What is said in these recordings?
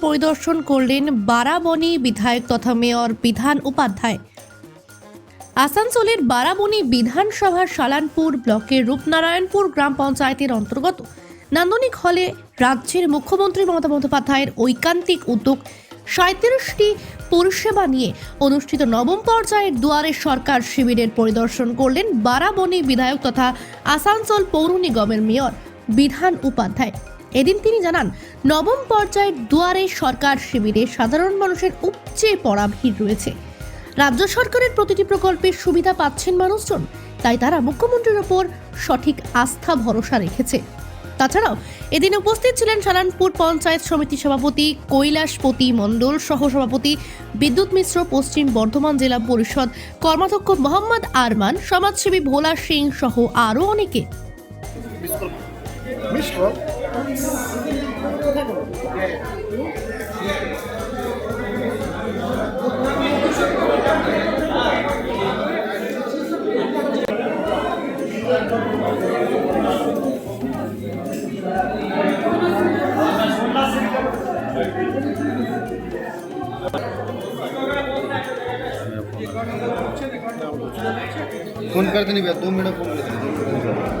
পরিদর্শন করলেন বারাবণী বিধায়ক তথা মেয়র বিধান উপাধ্যায়। আসানসোলের বারাবণী বিধানসভার সালানপুর ব্লকের রূপনারায়ণপুর গ্রাম পঞ্চায়েতের অন্তর্গত নান্দনিক হলে রাজ্যের মুখ্যমন্ত্রী মমতা বন্দ্যোপাধ্যায়ের ঐকান্তিক উদ্যোগ সাঁত্রিশটি পরিষেবা নিয়ে অনুষ্ঠিত নবম পর্যায়ের দুয়ারে সরকার শিবিরের পরিদর্শন করলেন বারাবণী বিধায়ক তথা আসানসোল পৌর নিগমের মেয়র বিধান উপাধ্যায়। এদিন তিনি জানান, নবম পর্যায়ের দুয়ারে সরকার শিবিরে সাধারণ মানুষের উপচে পড়া ভিড় রয়েছে। রাজ্য সরকারের প্রতিটি প্রকল্পের সুবিধা পাচ্ছেন মানুষজন, তাই তারা মুখ্যমন্ত্রীর ওপর সঠিক আস্থা ভরসা রেখেছে। তাছাড়াও, এদিন উপস্থিত ছিলেন সালানপুর পঞ্চায়েত সমিতি সভাপতি কৈলাসপতি মণ্ডল, সহসভাপতি বিদ্যুৎ মিশ্র, পশ্চিম বর্ধমান জেলা পরিষদ কর্মাধ্যক্ষ মোহাম্মদ আরমান, সমাজসেবী ভোলা সিং সহ আরও অনেকে। মিস কল फोन करते नहीं भैया दो मिनट फोन करते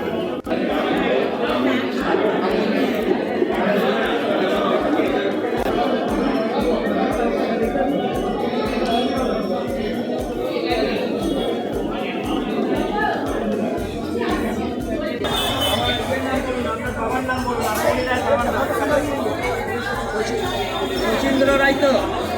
チンドラライト。